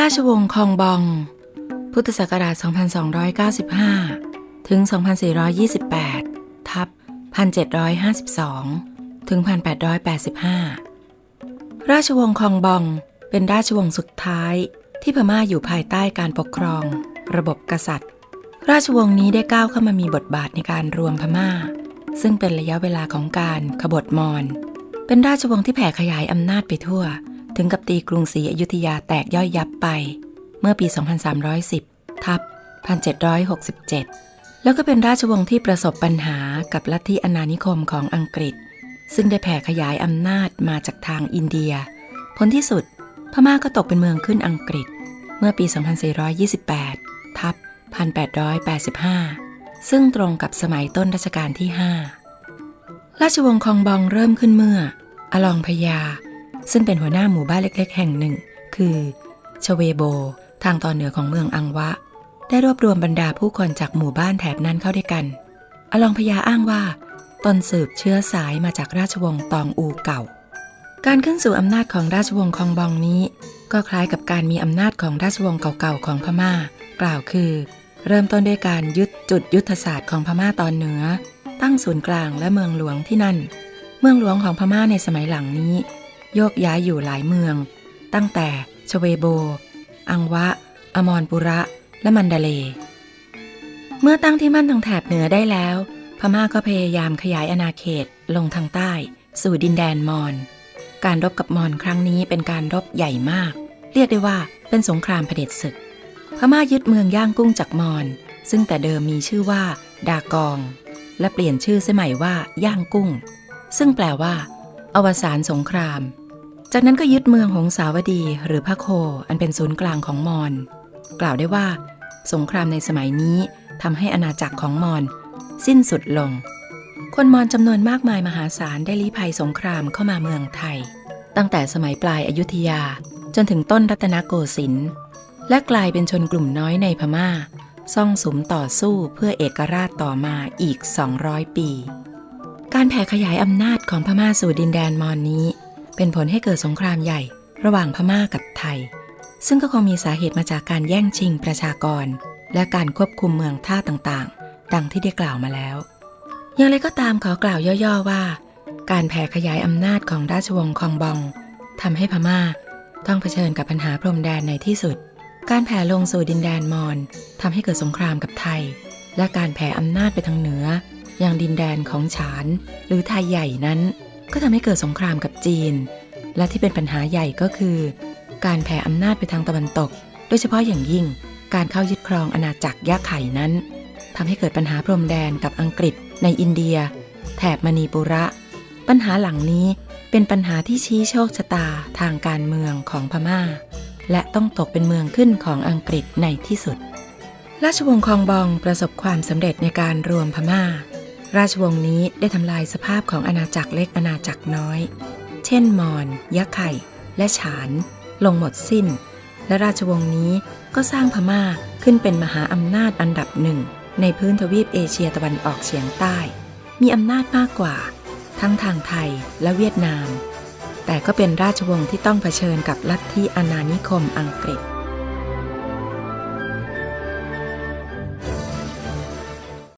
ราชวงศ์คองบอง พุทธศักราช 2295 ถึง 2428 ทับ 1752 ถึง 1885 ราชวงศ์คองบองเป็นราชวงศ์สุดท้ายที่พม่าอยู่ภายใต้การปกครอง ระบบกษัตริย์ ราชวงศ์นี้ได้ก้าวเข้ามามีบทบาทในการรวมพม่า ซึ่งเป็นระยะเวลาของการขบฏมอญเป็นราชวงศ์ที่แผ่ขยายอำนาจไปทั่ว ถึงกับตีกรุงศรีอยุธยาแตกย่อยยับไป เมื่อปี 2310 ทับ 1767 แล้วก็เป็นราชวงศ์ที่ประสบปัญหากับลัทธิอาณานิคมของอังกฤษ ซึ่งได้แผ่ขยายอำนาจมาจากทางอินเดีย ผลที่สุด พม่าก็ตกเป็นเมืองขึ้นอังกฤษ เมื่อปี 2428 ทับ 1885 ซึ่งตรงกับสมัยต้นรัชกาลที่ 5 ราชวงศ์คองบองเริ่มขึ้นเมื่อ อลองพญา ซึ่งเป็นหัวหน้าหมู่บ้านเล็ก ๆ แห่งหนึ่ง คือชเวโบ ทางตอนเหนือของเมืองอังวะ ได้รวบรวมบรรดาผู้คนจากหมู่บ้านแถบนั้นเข้าด้วยกัน อลองพญาอ้างว่าตนสืบเชื้อสายมาจากราชวงศ์ตองอูเก่า การขึ้นสู่อำนาจของราชวงศ์คองบองนี้ ก็คล้ายกับการมีอำนาจของราชวงศ์เก่าๆของพม่า กล่าวคือ เริ่มต้นด้วยการยึดจุดยุทธศาสตร์ของพม่าตอนเหนือ ตั้งศูนย์กลางและเมืองหลวงที่นั่น เมืองหลวงของพม่าในสมัยหลังนี้ โยกย้ายอยู่หลายเมือง ตั้งแต่ชเวโบ อังวะ อมรปุระ และมันดาเล เมื่อตั้งที่มั่นทางแถบเหนือได้แล้ว พม่าก็พยายามขยายอาณาเขตลงทางใต้ สู่ดินแดนมอญ การรบกับมอญครั้งนี้เป็นการรบใหญ่มาก เรียกได้ว่าเป็นสงครามเผด็จศึก พม่ายึดเมืองย่างกุ้งจากมอญ ซึ่งแต่เดิมมีชื่อว่า ดากอง และเปลี่ยนชื่อสมัยว่าย่างกุ้ง ซึ่งแปลว่า อวสานสงคราม จากนั้นก็ยึดเมืองหงสาวดีหรือพระโคอันเป็นศูนย์กลางของมอญกล่าวได้ว่า สงครามในสมัยนี้ทำให้อาณาจักรของมอญสิ้นสุดลง คนมอญจำนวนมากมายมหาศาลได้ลี้ภัยสงครามเข้ามาเมืองไทย ตั้งแต่สมัยปลายอายุทยาจนถึงต้นรัตนโกสินทร์และกลายเป็นชนกลุ่มน้อยในพม่า ซ่องสุมต่อสู้เพื่อเอกราชต่อมาอีก 200 ปี การแผ่ขยายอำนาจของพม่าสู่ดินแดนมอญนี้ เป็นผลให้เกิดสงครามใหญ่ระหว่างพม่ากับไทย ซึ่งก็คงมีสาเหตุมาจากการแย่งชิงประชากร และการควบคุมเมืองท่าต่างๆ ดังที่ได้กล่าวมาแล้ว อย่างไรก็ตามขอกล่าวย่อๆว่า การแผ่ขยายอำนาจของราชวงศ์คองบองทำให้พม่าต้องเผชิญกับปัญหาพรมแดนในที่สุด การแผ่ลงสู่ดินแดนมอญทำให้เกิดสงครามกับไทย และการแผ่อำนาจไปทางเหนืออย่างดินแดนของฉานหรือไทยใหญ่นั้น ก็ทำให้เกิดสงครามกับจีน และที่เป็นปัญหาใหญ่ก็คือ การแผ่อำนาจไปทางตะวันตก โดยเฉพาะอย่างยิ่ง การเข้ายึดครองอาณาจักรยะไข่นั้นทำให้เกิดปัญหาพรมแดนกับอังกฤษ ในอินเดีย แถบมณีปุระ ปัญหาหลังนี้เป็นปัญหาที่ชี้โชคชะตาทางการเมืองของพม่า และต้องตกเป็นเมืองขึ้นของอังกฤษในที่สุด ราชวงศ์คองบองประสบความสำเร็จในการรวมพม่า ราชวงศ์นี้ได้ทำลายสภาพของอาณาจักรเล็กอาณาจักรน้อย เช่นมอญยะไข่ และฉาน ลงหมดสิ้น และราชวงศ์นี้ก็สร้างพม่าขึ้นเป็นมหาอำนาจอันดับหนึ่ง ในพื้นทวีปเอเชียตะวันออกเฉียงใต้ มีอำนาจมากกว่า ทั้งทางไทยและเวียดนาม แต่ก็เป็นราชวงศ์ที่ต้องเผชิญกับลัทธิอาณานิคมอังกฤษ